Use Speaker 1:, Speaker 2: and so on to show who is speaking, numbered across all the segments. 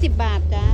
Speaker 1: ยี่สิบบาทจ้า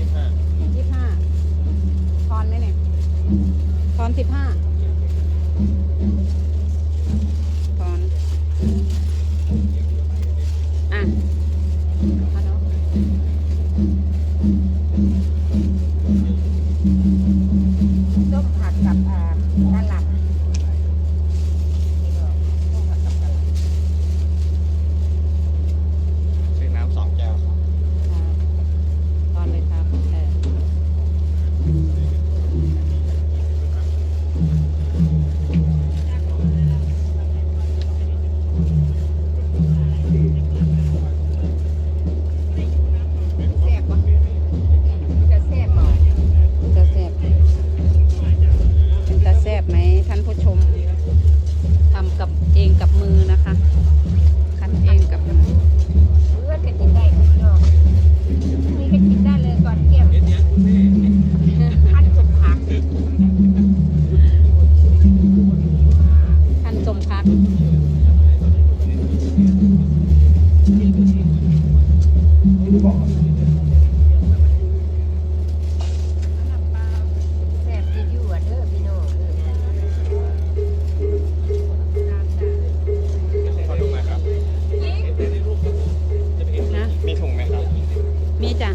Speaker 1: สิบห้ายี่สิบห้าท
Speaker 2: อไหม
Speaker 1: เนี่ย
Speaker 2: ทอสิบห้า
Speaker 1: ทออะ 米达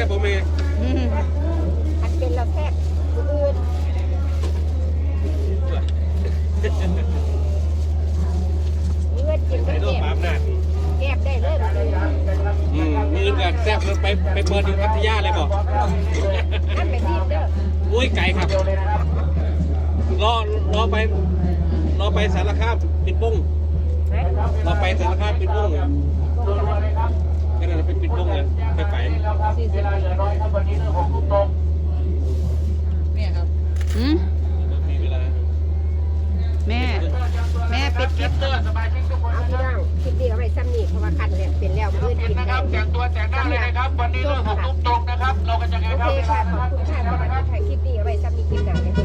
Speaker 1: แค่
Speaker 2: ผมเองอันเป็นเราแซ่บอื่นเลือดกินก็ไอ้โรคแซ่บแซ่บได้เลย
Speaker 1: อือืมมือ
Speaker 2: อื่น
Speaker 3: แซ่บเลยไปไปเปิดอยู่พัทยาเลยบ่อั
Speaker 2: นไปซีดเด้อ
Speaker 3: อุ้ยไก่ครับรอรอไปรอไปสารคามปิดปุ้ง
Speaker 2: เรา
Speaker 3: ไปสารคามดป็นวง ก็นั่นเป็นปิดปุ้งเลยไปไป
Speaker 2: สี่สิบ
Speaker 4: เนี่ยครับ
Speaker 1: อืม
Speaker 3: มีเวลา
Speaker 1: แม่ แม่ปิดคลิป
Speaker 2: เอาพี่น้องคลิปนี้เอาไว้ซ้ำนี่เพราะว่าคันเนี่ยเป็นแล้วเพื่อนกินได้แต่งตัวแต่งหน้าเลยนะครับ วันนี้เรื่องของตุ้งตรงนะครับ เราก็จะไงครับโอเคค่ะขอบคุณค่ะสวัสดีค่ะคลิปนี้